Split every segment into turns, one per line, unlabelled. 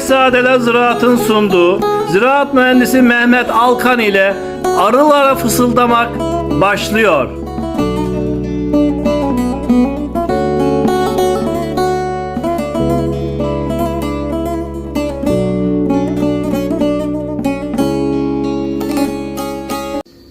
Şehzadeler Ziraat'ın sunduğu Ziraat Mühendisi Mehmet Alkan ile arılara fısıldamak başlıyor.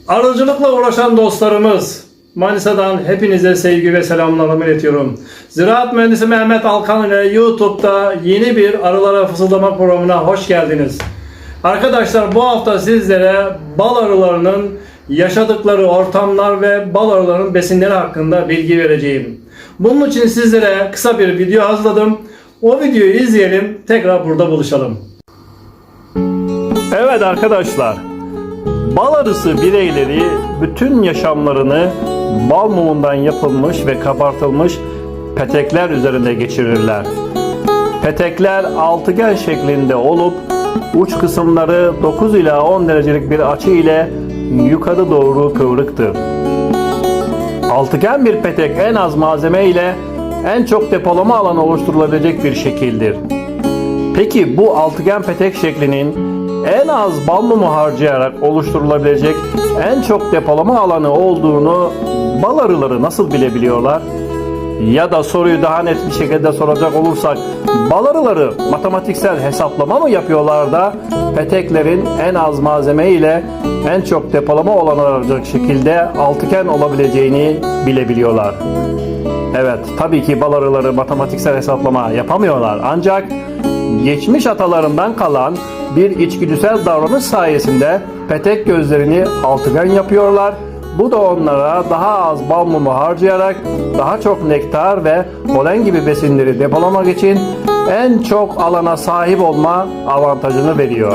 Arıcılıkla uğraşan dostlarımız, Manisa'dan hepinize sevgi ve selamlarımı iletiyorum. Ziraat Mühendisi Mehmet Alkan ile YouTube'da yeni bir Arılara Fısıldama programına hoş geldiniz. Arkadaşlar bu hafta sizlere bal arılarının yaşadıkları ortamlar ve bal arılarının besinleri hakkında bilgi vereceğim. Bunun için sizlere kısa bir video hazırladım. O videoyu izleyelim, tekrar burada buluşalım. Evet arkadaşlar, Bal arısı bireyleri bütün yaşamlarını bal mumundan yapılmış ve kabartılmış petekler üzerinde geçirirler. Petekler altıgen şeklinde olup uç kısımları 9 ila 10 derecelik bir açı ile yukarı doğru kıvrıktır. Altıgen bir petek en az malzeme ile en çok depolama alanı oluşturulabilecek bir şekildir. Peki bu altıgen petek şeklinin en az bal harcayarak oluşturulabilecek en çok depolama alanı olduğunu bal arıları nasıl bilebiliyorlar? Ya da soruyu daha net bir şekilde soracak olursak bal arıları matematiksel hesaplama mı yapıyorlar da peteklerin en az malzeme ile en çok depolama alanı olacak şekilde altıgen olabileceğini bilebiliyorlar. Evet, tabii ki bal arıları matematiksel hesaplama yapamıyorlar. Ancak geçmiş atalarından kalan bir içgüdüsel davranış sayesinde petek gözlerini altıgen yapıyorlar. Bu da onlara daha az bal mumu harcayarak daha çok nektar ve polen gibi besinleri depolamak için en çok alana sahip olma avantajını veriyor.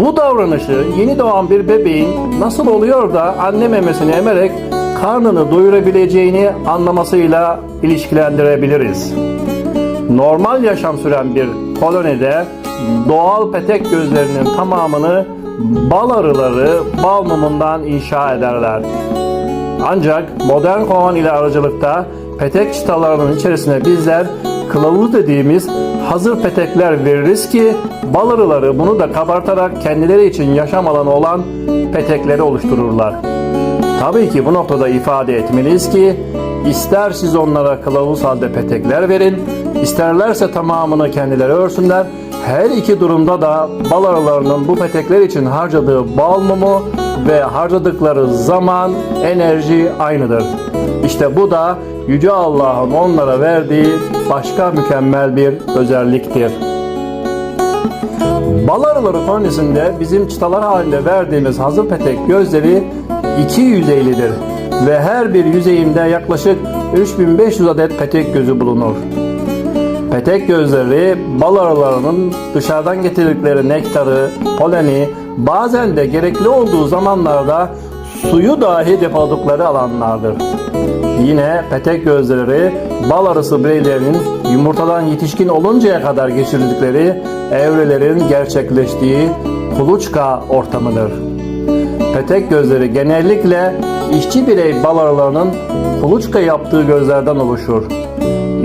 Bu davranışı yeni doğan bir bebeğin nasıl oluyor da anne memesini emerek karnını doyurabileceğini anlamasıyla ilişkilendirebiliriz. Normal yaşam süren bir kolonide doğal petek gözlerinin tamamını bal arıları bal mumundan inşa ederler. Ancak modern kovan ile aracılıkta petek çıtalarının içerisine bizler kılavuz dediğimiz hazır petekler veririz ki bal arıları bunu da kabartarak kendileri için yaşam alanı olan petekleri oluştururlar. Tabii ki bu noktada ifade etmeliyiz ki ister siz onlara kılavuz halde petekler verin, isterlerse tamamını kendileri örsünler. Her iki durumda da bal arılarının bu petekler için harcadığı bal mumu ve harcadıkları zaman, enerji aynıdır. İşte bu da Yüce Allah'ın onlara verdiği başka mükemmel bir özelliktir. Bal arıları kolonisinde bizim çıtalar halinde verdiğimiz hazır petek gözleri iki yüzeylidir ve her bir yüzeyinde yaklaşık 3500 adet petek gözü bulunur. Petek gözleri bal arılarının dışarıdan getirdikleri nektarı, poleni, bazen de gerekli olduğu zamanlarda suyu dahi depoladıkları alanlardır. Yine petek gözleri bal arısı bireylerinin yumurtadan yetişkin oluncaya kadar geçirdikleri evrelerin gerçekleştiği kuluçka ortamıdır. Petek gözleri genellikle işçi birey bal arılarının kuluçka yaptığı gözlerden oluşur.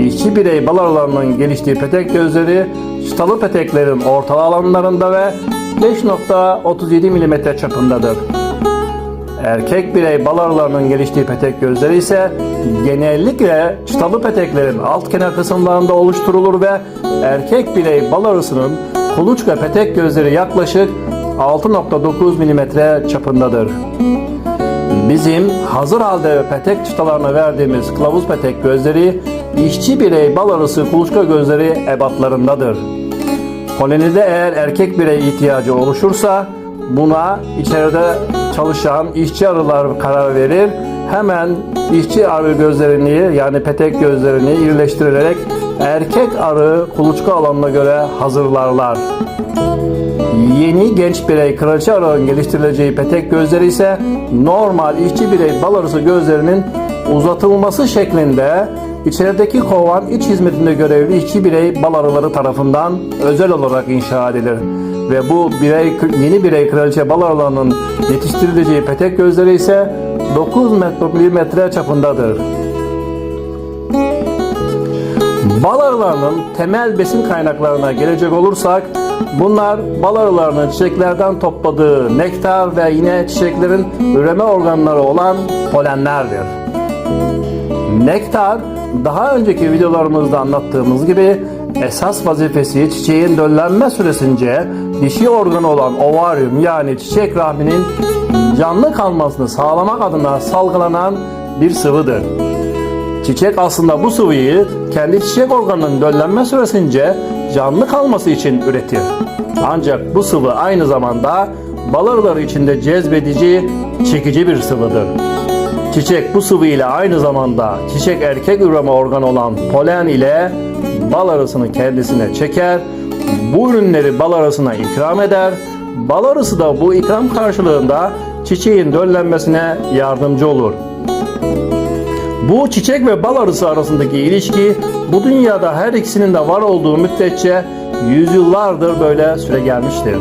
İşçi birey bal arılarının geliştiği petek gözleri çıtalı peteklerin orta alanlarında ve 5.37 mm çapındadır. Erkek birey bal arılarının geliştiği petek gözleri ise genellikle çıtalı peteklerin alt kenar kısımlarında oluşturulur ve erkek birey bal arısının kuluçka petek gözleri yaklaşık 6.9 mm çapındadır. Bizim hazır halde petek çıtalarına verdiğimiz kılavuz petek gözleri işçi birey bal arısı kuluçka gözleri ebatlarındadır. Kolonide eğer erkek birey ihtiyacı oluşursa buna içeride çalışan işçi arılar karar verir. Hemen işçi arı gözlerini yani petek gözlerini irileştirilerek erkek arı kuluçka alanına göre hazırlarlar. Yeni genç birey kraliçe arığın geliştirileceği petek gözleri ise normal işçi birey bal arısı gözlerinin uzatılması şeklinde içerideki kovan iç hizmetinde görevli işçi birey bal arıları tarafından özel olarak inşa edilir. Ve bu birey, yeni birey kraliçe bal arılarının yetiştirileceği petek gözleri ise 9 milimetre çapındadır. Bal arılarının temel besin kaynaklarına gelecek olursak bunlar bal arılarının çiçeklerden topladığı nektar ve yine çiçeklerin üreme organları olan polenlerdir. Nektar daha önceki videolarımızda anlattığımız gibi esas vazifesi çiçeğin döllenme süresince dişi organı olan ovaryum yani çiçek rahminin canlı kalmasını sağlamak adına salgılanan bir sıvıdır. Çiçek aslında bu sıvıyı kendi çiçek organının döllenme süresince canlı kalması için üretir. Ancak bu sıvı aynı zamanda bal arıları içinde cezbedici, çekici bir sıvıdır. Çiçek bu sıvı ile aynı zamanda çiçek erkek üreme organı olan polen ile bal arısını kendisine çeker. Bu ürünleri bal arısına ikram eder. Bal arısı da bu ikram karşılığında çiçeğin döllenmesine yardımcı olur. Bu çiçek ve bal arısı arasındaki ilişki bu dünyada her ikisinin de var olduğu müddetçe yüzyıllardır böyle süre gelmiştir.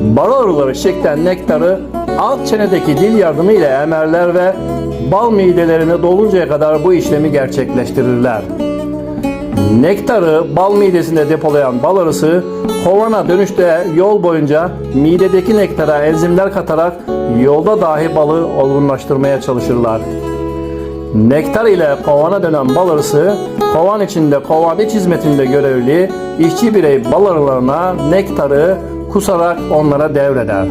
Bal arıları çiçekten nektarı alt çenedeki dil yardımıyla emerler ve bal midelerine doluncaya kadar bu işlemi gerçekleştirirler. Nektarı bal midesinde depolayan bal arısı kovana dönüşte yol boyunca midedeki nektara enzimler katarak yolda dahi balı olgunlaştırmaya çalışırlar. Nektar ile kovana dönen bal arısı, kovan içinde kovan iç hizmetinde görevli işçi birey bal arılarına nektarı kusarak onlara devreder.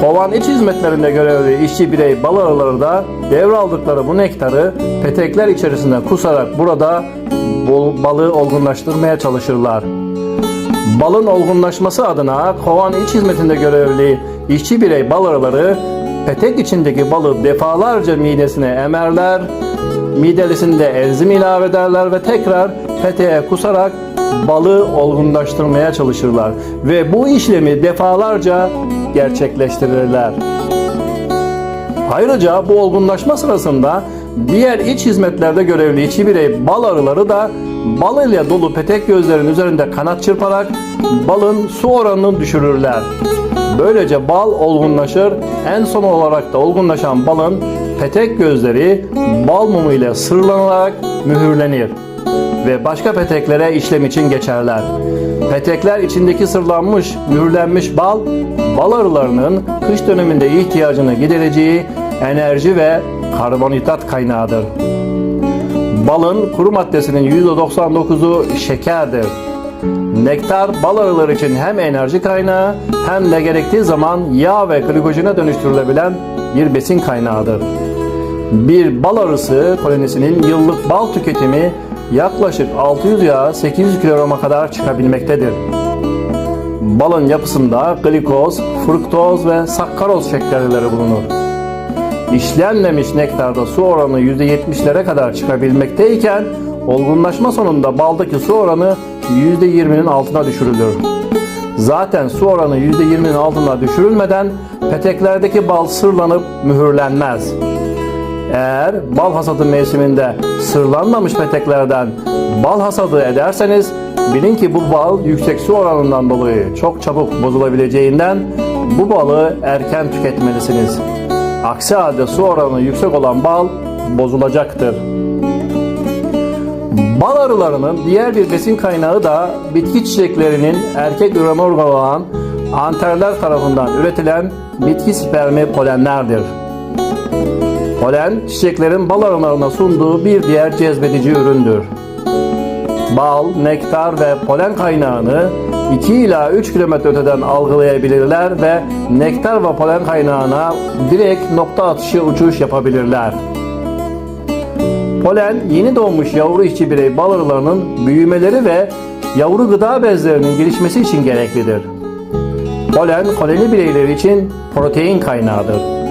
Kovan iç hizmetlerinde görevli işçi birey bal arıları da devraldıkları bu nektarı petekler içerisinde kusarak burada bol- balı olgunlaştırmaya çalışırlar. Balın olgunlaşması adına kovan iç hizmetinde görevli işçi birey bal arıları petek içindeki balı defalarca midesine emerler, midelisinde enzim ilave ederler ve tekrar peteğe kusarak balı olgunlaştırmaya çalışırlar ve bu işlemi defalarca gerçekleştirirler. Ayrıca bu olgunlaşma sırasında diğer iç hizmetlerde görevli içi birey bal arıları da bal ile dolu petek gözlerin üzerinde kanat çırparak balın su oranını düşürürler. Böylece bal olgunlaşır. En son olarak da olgunlaşan balın petek gözleri bal mumu ile sırlanarak mühürlenir ve başka peteklere işlem için geçerler. Petekler içindeki sırlanmış, mühürlenmiş bal, bal arılarının kış döneminde ihtiyacını gidereceği enerji ve karbonhidrat kaynağıdır. Balın kuru maddesinin %99'u şekerdir. Nektar bal arıları için hem enerji kaynağı hem de gerektiği zaman yağ ve glikojene dönüştürülebilen bir besin kaynağıdır. Bir bal arısı kolonisinin yıllık bal tüketimi yaklaşık 600 ila 800 kilograma kadar çıkabilmektedir. Balın yapısında glikoz, fruktoz ve sakkaroz şekerleri bulunur. İşlenmemiş nektarda su oranı %70'lere kadar çıkabilmekteyken olgunlaşma sonunda baldaki su oranı %20'nin altına düşürülür. Zaten su oranı %20'nin altına düşürülmeden peteklerdeki bal sırlanıp mühürlenmez. Eğer bal hasadı mevsiminde sırlanmamış peteklerden bal hasadı ederseniz bilin ki bu bal yüksek su oranından dolayı çok çabuk bozulabileceğinden bu balı erken tüketmelisiniz. Aksi halde su oranı yüksek olan bal bozulacaktır. Bal arılarının diğer bir besin kaynağı da bitki çiçeklerinin erkek üreme organı olan anterler tarafından üretilen bitki spermi polenlerdir. Polen, çiçeklerin bal arılarına sunduğu bir diğer cezbedici üründür. Bal, nektar ve polen kaynağını 2 ila 3 kilometre öteden algılayabilirler ve nektar ve polen kaynağına direkt nokta atışı uçuş yapabilirler. Polen yeni doğmuş yavru işçi birey bal arılarının büyümeleri ve yavru gıda bezlerinin gelişmesi için gereklidir. Polen koloni bireyleri için protein kaynağıdır.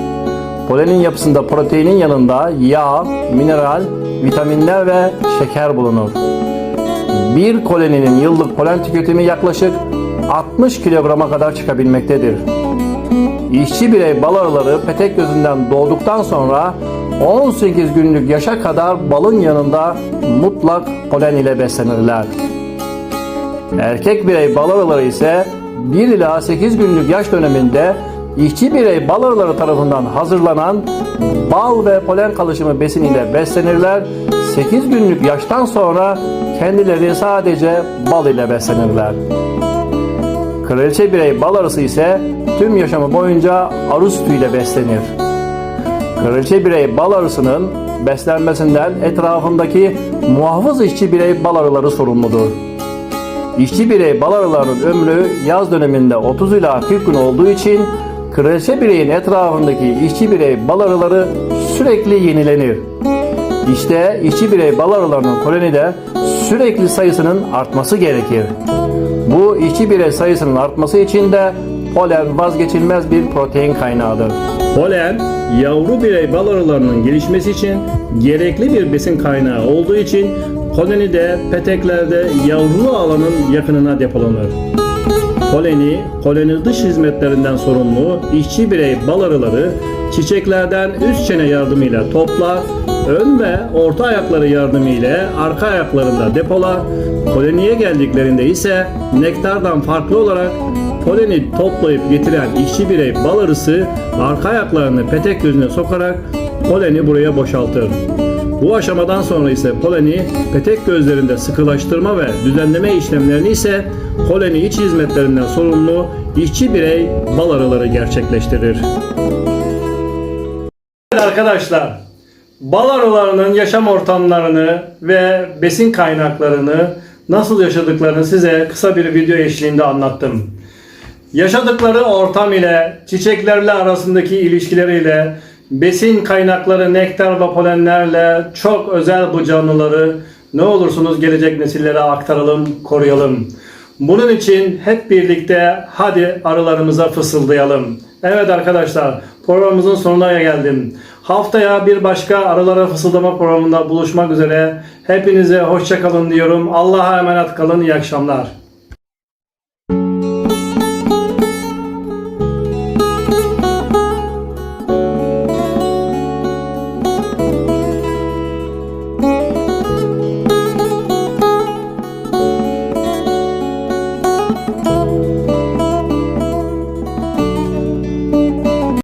Polenin yapısında proteinin yanında yağ, mineral, vitaminler ve şeker bulunur. Bir koloninin yıllık polen tüketimi yaklaşık 60 kilograma kadar çıkabilmektedir. İşçi birey bal arıları petek gözünden doğduktan sonra 18 günlük yaşa kadar balın yanında mutlak polen ile beslenirler. Erkek birey bal arıları ise 1 ila 8 günlük yaş döneminde işçi birey bal tarafından hazırlanan bal ve polen kalışımı besiniyle beslenirler. 8 günlük yaştan sonra kendileri sadece bal ile beslenirler. Kraliçe birey bal arısı ise tüm yaşamı boyunca arı sütüyle beslenir. Kraliçe birey bal arısının beslenmesinden etrafındaki muhafız işçi birey bal arıları sorumludur. İşçi birey bal arılarının ömrü yaz döneminde 30 ila 40 gün olduğu için kraliçe bireyin etrafındaki işçi birey bal arıları sürekli yenilenir. İşte işçi birey bal arılarının kolonide sürekli sayısının artması gerekir. Bu işçi birey sayısının artması için de polen vazgeçilmez bir protein kaynağıdır. Polen, yavru birey bal arılarının gelişmesi için gerekli bir besin kaynağı olduğu için kolonide peteklerde yavru alanın yakınına depolanır. Koloni, koloni dış hizmetlerinden sorumlu işçi birey bal arıları çiçeklerden üst çene yardımıyla toplar, ön ve orta ayakları yardımıyla arka ayaklarında depolar, koloniye geldiklerinde ise nektardan farklı olarak poleni toplayıp getiren işçi birey bal arısı arka ayaklarını petek gözüne sokarak poleni buraya boşaltır. Bu aşamadan sonra ise poleni petek gözlerinde sıkılaştırma ve düzenleme işlemlerini ise koloni iç hizmetlerinden sorumlu işçi birey bal arıları gerçekleştirir. Evet arkadaşlar, bal arılarının yaşam ortamlarını ve besin kaynaklarını nasıl yaşadıklarını size kısa bir video eşliğinde anlattım. Yaşadıkları ortam ile çiçeklerle arasındaki ilişkileriyle besin kaynakları nektar ve polenlerle çok özel bu canlıları ne olursunuz gelecek nesillere aktaralım, koruyalım. Bunun için hep birlikte hadi arılarımıza fısıldayalım. Evet arkadaşlar programımızın sonuna geldim. Haftaya bir başka arılara fısıldama programında buluşmak üzere. Hepinize hoşçakalın diyorum. Allah'a emanet kalın. İyi akşamlar.